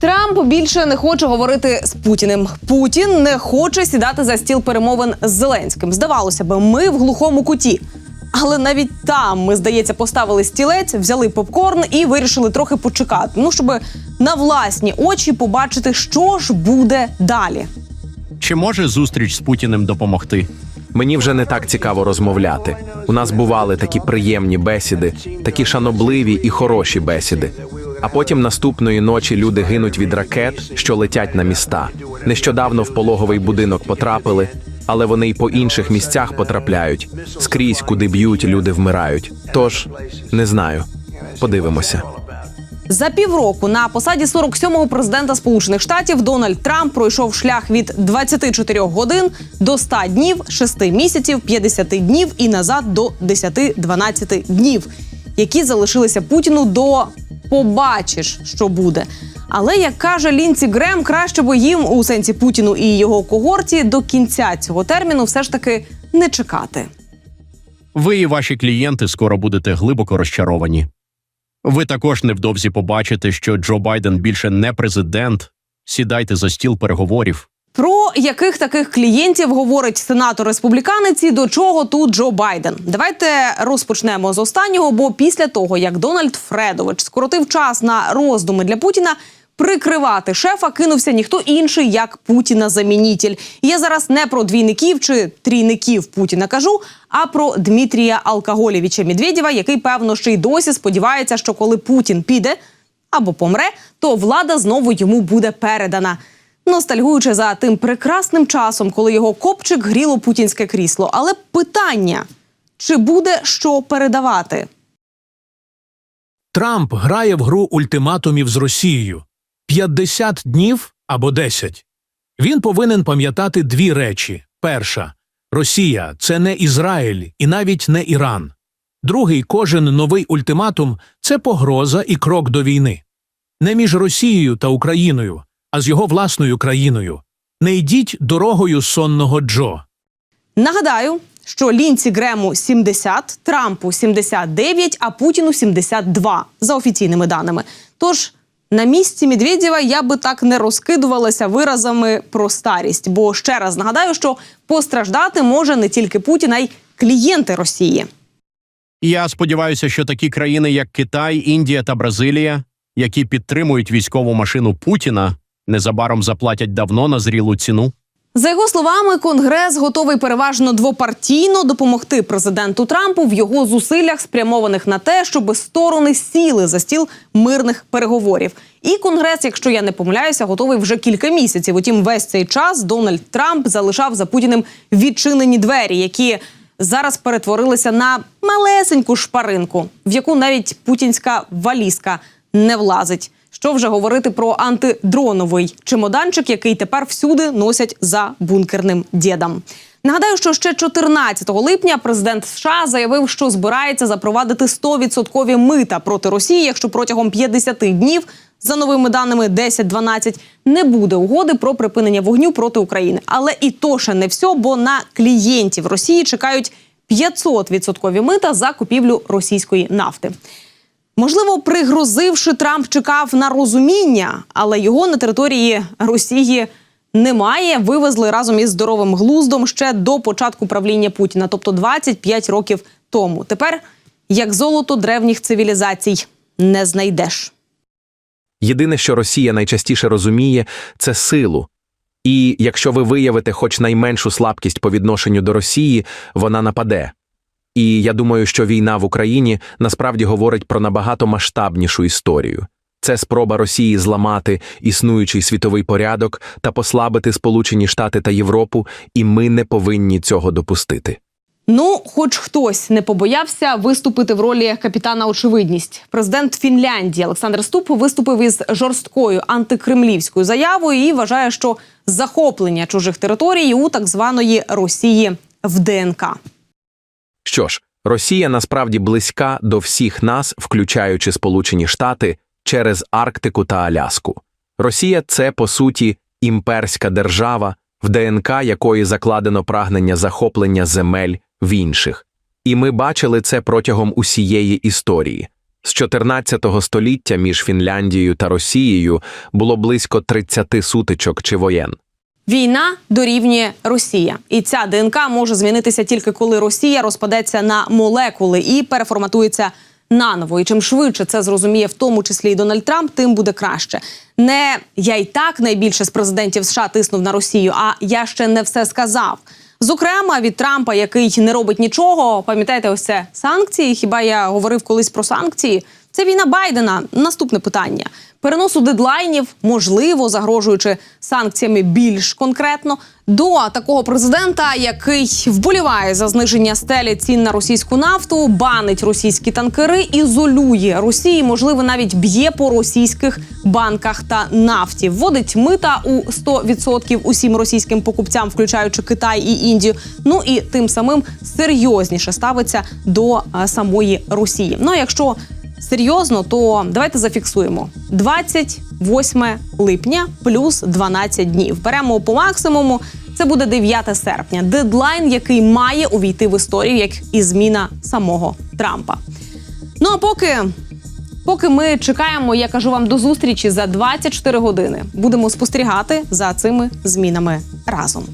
Трамп більше не хоче говорити з Путіним. Путін не хоче сідати за стіл перемовин з Зеленським. Здавалося би, ми в глухому куті. Але навіть там ми, здається, поставили стілець, взяли попкорн і вирішили трохи почекати. Ну, щоб на власні очі побачити, що ж буде далі. Чи може зустріч з Путіним допомогти? Мені вже не так цікаво розмовляти. У нас бували такі приємні бесіди, такі шанобливі і хороші бесіди. А потім наступної ночі люди гинуть від ракет, що летять на міста. Нещодавно в пологовий будинок потрапили, але вони й по інших місцях потрапляють. Скрізь, куди б'ють, люди вмирають. Тож не знаю. Подивимося. За півроку на посаді 47-го президента Сполучених Штатів Дональд Трамп пройшов шлях від 24 годин до 100 днів, 6 місяців, 50 днів і назад до 10-12 днів, які залишилися Путіну до побачиш, що буде. Але як каже Лінці Грем, краще би їм у сенсі Путіну і його когорті до кінця цього терміну все ж таки не чекати. Ви і ваші клієнти скоро будете глибоко розчаровані. Ви також невдовзі побачите, що Джо Байден більше не президент. Сідайте за стіл переговорів. Про яких таких клієнтів говорить сенатор республіканець і до чого тут Джо Байден? Давайте розпочнемо з останнього. Бо після того, як Дональд Фредович скоротив час на роздуми для Путіна. Прикривати шефа кинувся ніхто інший, як Путіна замінітель. Я зараз не про двійників чи трійників Путіна кажу, а про Дмитрія Алкоголєвича Медведєва, який певно ще й досі сподівається, що коли Путін піде або помре, то влада знову йому буде передана. Ностальгуючи за тим прекрасним часом, коли його копчик гріло путінське крісло. Але питання: чи буде що передавати? Трамп грає в гру ультиматумів з Росією 50 днів або 10. Він повинен пам'ятати дві речі: перша Росія це не Ізраїль і навіть не Іран. Другий кожен новий ультиматум це погроза і крок до війни. Не між Росією та Україною, а з його власною країною. Не йдіть дорогою сонного Джо. Нагадаю, що Лінці Грему 70, Трампу 79, а Путіну 72, за офіційними даними. Тож на місці Медведєва я би так не розкидувалася виразами про старість. Бо ще раз нагадаю, що постраждати може не тільки Путін, а й клієнти Росії. Я сподіваюся, що такі країни, як Китай, Індія та Бразилія, які підтримують військову машину Путіна, незабаром заплатять давно назрілу ціну. За його словами, конгрес готовий переважно двопартійно допомогти президенту Трампу в його зусиллях, спрямованих на те, щоб сторони сіли за стіл мирних переговорів. І конгрес, якщо я не помиляюся, готовий вже кілька місяців. Утім, весь цей час Дональд Трамп залишав за Путіним відчинені двері, які зараз перетворилися на малесеньку шпаринку, в яку навіть путінська валізка не влазить. Що вже говорити про антидроновий чемоданчик, який тепер всюди носять за бункерним дідом. Нагадаю, що ще 14 липня президент США заявив, що збирається запровадити 100% мита проти Росії, якщо протягом 50 днів, за новими даними 10-12, не буде угоди про припинення вогню проти України. Але і то ще не все, бо на клієнтів Росії чекають 500% мита за купівлю російської нафти. Можливо, пригрозивши, Трамп чекав на розуміння, але його на території Росії немає. Вивезли разом із здоровим глуздом ще до початку правління Путіна, тобто 25 років тому. Тепер як золото древніх цивілізацій не знайдеш. Єдине, що Росія найчастіше розуміє, це силу. І якщо ви виявите хоч найменшу слабкість по відношенню до Росії, вона нападе. І я думаю, що війна в Україні насправді говорить про набагато масштабнішу історію. Це спроба Росії зламати існуючий світовий порядок та послабити Сполучені Штати та Європу, і ми не повинні цього допустити. Ну, хоч хтось не побоявся виступити в ролі капітана очевидність. Президент Фінляндії Олександр Ступ виступив із жорсткою антикремлівською заявою і вважає, що захоплення чужих територій у так званої Росії в ДНК. Що ж, Росія насправді близька до всіх нас, включаючи Сполучені Штати, через Арктику та Аляску. Росія це, по суті, імперська держава, в ДНК якої закладено прагнення захоплення земель в інших. І ми бачили це протягом усієї історії. З 14 століття між Фінляндією та Росією було близько 30 сутичок чи воєн. Війна дорівнює Росія, і ця ДНК може змінитися тільки коли Росія розпадеться на молекули і переформатується наново. І чим швидше це зрозуміє, в тому числі і Дональд Трамп, тим буде краще. Не я й так найбільше з президентів США тиснув на Росію, а я ще не все сказав. Зокрема, від Трампа, який не робить нічого. Пам'ятаєте, ось це санкції. Хіба я говорив колись про санкції? Це війна Байдена. Наступне питання: переносу дедлайнів, можливо, загрожуючи санкціями більш конкретно, до такого президента, який вболіває за зниження стелі цін на російську нафту, банить російські танкери, ізолює Росії, можливо, навіть б'є по російських банках та нафті, вводить мита у 100% усім російським покупцям, включаючи Китай і Індію. Ну і тим самим серйозніше ставиться до е, самої Росії. Ну а якщо серйозно, то давайте зафіксуємо 28 липня плюс 12 днів. Беремо по максимуму. Це буде 9 серпня. Дедлайн, який має увійти в історію, як і зміна самого Трампа. Ну а поки. Поки ми чекаємо, я кажу вам до зустрічі за 24 години. Будемо спостерігати за цими змінами разом.